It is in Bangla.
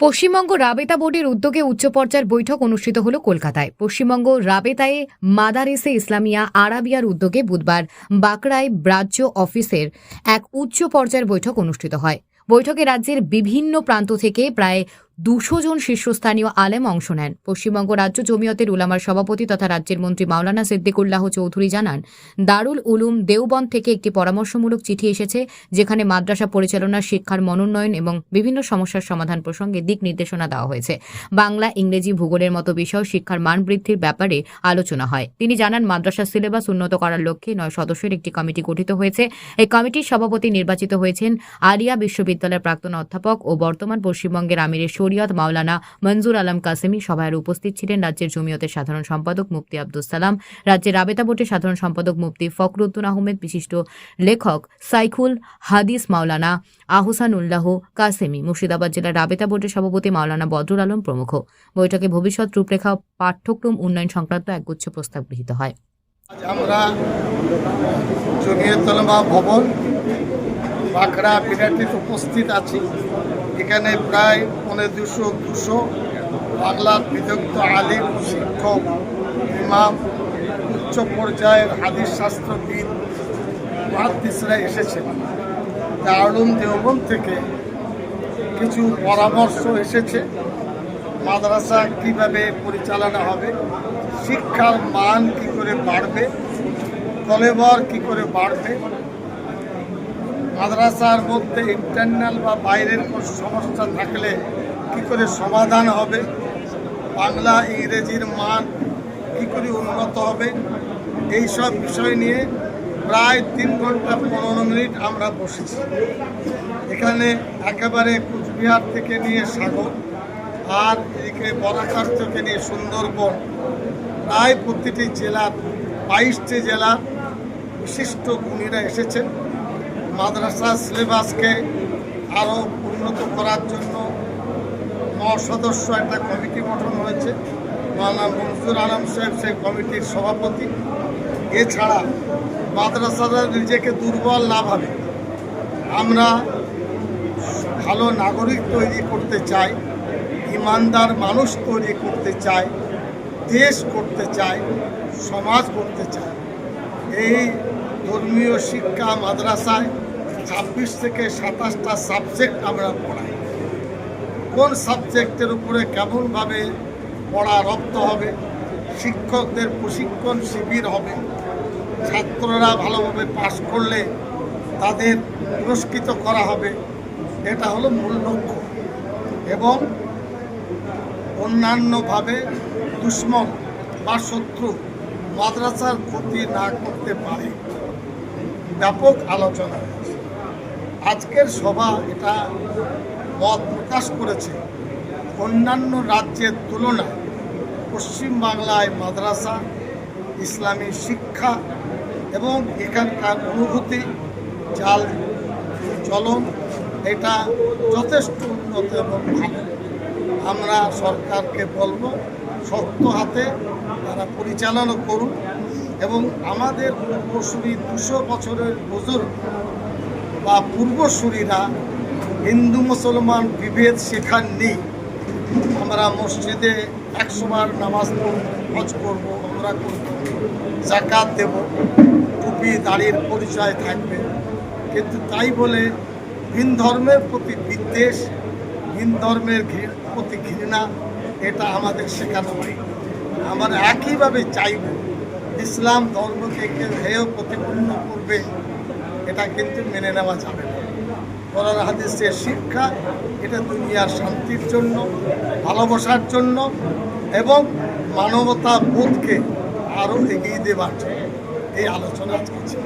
পশ্চিমবঙ্গ রাবেতা বোর্ডের উদ্যোগে উচ্চ পর্যায়ের বৈঠক অনুষ্ঠিত হল কলকাতায়। পশ্চিমবঙ্গ রাবেতায় মাদারেসে ইসলামিয়া আরাবিয়ার উদ্যোগে বুধবার বাঁকড়ায় রাজ্য অফিসের এক উচ্চ পর্যায়ের বৈঠক অনুষ্ঠিত হয়। বৈঠকে রাজ্যের বিভিন্ন প্রান্ত থেকে প্রায় দুশো জন শীর্ষস্থানীয় আলেম অংশ নেন। পশ্চিমবঙ্গ রাজ্য জমিয়তের উলামার সভাপতি তথা রাজ্যের মন্ত্রী মাওলানা সিদ্দিকুল্লাহ চৌধুরী জানান, দারুল উলুম দেওবন্দ থেকে একটি পরামর্শমূলক চিঠি এসেছে, যেখানে মাদ্রাসা পরিচালনা শিক্ষার মনোন্নয়ন এবং বিভিন্ন সমস্যার সমাধান প্রসঙ্গে দিক নির্দেশনা দেওয়া হয়েছে। বাংলা, ইংরেজি ভূগোলের মতো বিষয় শিক্ষার মান বৃদ্ধির ব্যাপারে আলোচনা হয়। তিনি জানান, মাদ্রাসার সিলেবাস উন্নত করার লক্ষ্যে নয় সদস্যের একটি কমিটি গঠিত হয়েছে। এই কমিটির সভাপতি নির্বাচিত হয়েছেন আলিয়া বিশ্ববিদ্যালয়ের প্রাক্তন অধ্যাপক ও বর্তমান পশ্চিমবঙ্গের আমিরের শরীয়ত মাওলানা মঞ্জুর আলম কাসেমি সভায় উপস্থিত ছিলেন রাজ্যের জমিয়তের সাধারণ সম্পাদক মুফতি আব্দুল সালাম, রাজ্যের রাবেতা বোর্ডের সাধারণ সম্পাদক মুফতি ফখরুদ্দিন আহমেদ, বিশিষ্ট লেখক সাইকুল হাদিস মাওলানা আহসান উল্লাহ কাসেমি, মুর্শিদাবাদ জেলার রাবেতা বোর্ডের সভাপতি মাওলানা বদরুল আলম প্রমুখ। বৈঠকে ভবিষ্যৎ রূপরেখা পাঠ্যক্রম উন্নয়ন সংক্রান্ত একগুচ্ছ প্রস্তাব গৃহীত হয়। আমরা জমিয়তলমা ভবন বাঁকড়া বিরাটিতে উপস্থিত আছি। এখানে প্রায় পনেরো দুশো দুশো বাংলার বিদগ্ধ আলিম, শিক্ষক, ইমাম, উচ্চ পর্যায়ের হাদিস শাস্ত্রবিদ মহাদিসরা এসেছেন। দারুম দেওবন থেকে কিছু পরামর্শ এসেছে, মাদ্রাসা কীভাবে পরিচালনা হবে, শিক্ষার মান কি করে বাড়বে কলেবর কি করে বাড়বে মাদ্রাসার মধ্যে ইন্টারনাল বা বাইরের কোনো সমস্যা থাকলে কি করে সমাধান হবে? বাংলা, ইংরেজির মান কি করে উন্নত হবে? এই সব বিষয় নিয়ে প্রায় তিন ঘণ্টা পনেরো মিনিট আমরা বসেছি। এখানে একেবারে কুচবিহার থেকে নিয়ে সাগর আর এদিকে বরাকার থেকে নিয়ে সুন্দরবন, প্রায় প্রতিটি জেলার বাইশটি জেলার বিশিষ্ট গুণীরা এসেছেন। মাদ্রাসা সিলেবাসকে আরও উন্নত করার জন্য ন সদস্য একটা কমিটি গঠন হয়েছে। মাওলানা মনসুর আলম সাহেব সেই কমিটির সভাপতি। এছাড়া মাদ্রাসারা নিজেকে দুর্বল না ভাবে আমরা ভালো নাগরিক তৈরি করতে চাই, ইমানদার মানুষ তৈরি করতে চাই, দেশ করতে চাই, সমাজ করতে চাই। এই ধর্মীয় শিক্ষা মাদ্রাসায় ছাব্বিশ থেকে সাতাশটা সাবজেক্ট আমরা পড়াই। কোন সাবজেক্টের উপরে কেমনভাবে পড়া রপ্ত হবে, শিক্ষকদের প্রশিক্ষণ শিবির হবে, ছাত্ররা ভালোভাবে পাশ করলে তাদের পুরস্কৃত করা হবে, এটা হলো মূল লক্ষ্য। এবং অন্যান্যভাবে দুশ্মন বা শত্রু মাদ্রাসার ক্ষতি না করতে পারে। ব্যাপক আলোচনা। আজকের সভা এটা মত প্রকাশ করেছে। অন্যান্য রাজ্যের তুলনায় পশ্চিমবাংলায় মাদ্রাসা, ইসলামী শিক্ষা এবং এখানকার অনুভূতি, চাল, চলন এটা যথেষ্ট উন্নত এবং ভালো। আমরা সরকারকে বলব, শক্ত হাতে তারা পরিচালনা করুন এবং আমাদের পূর্বসূরি দুশো বছরের বুজুর্গ বা পূর্বসূরিরা হিন্দু মুসলমান বিভেদ শেখাননি আমরা মসজিদে একশোবার নামাজ হজ করব আমরা করব জাকাত দেব, টুপি, দাড়ির পরিচয় থাকবে। কিন্তু তাই বলে ভিন ধর্মের প্রতি বিদ্বেষ, ভিন ধর্মের প্রতি ঘৃণা, এটা আমাদের শেখানো হয়। আমরা একইভাবে চাইব, ইসলাম ধর্মকে কেউ হেয় প্রতিপন্ন করবে এটা কিন্তু মেনে নেওয়া যাবে না। কোরআন হাদিসের শিক্ষা, এটা দুনিয়ার শান্তির জন্য, ভালোবাসার জন্য এবং মানবতা বোধকে আরও এগিয়ে দেওয়ার জন্য। এই আলোচনা আজকে ছিল।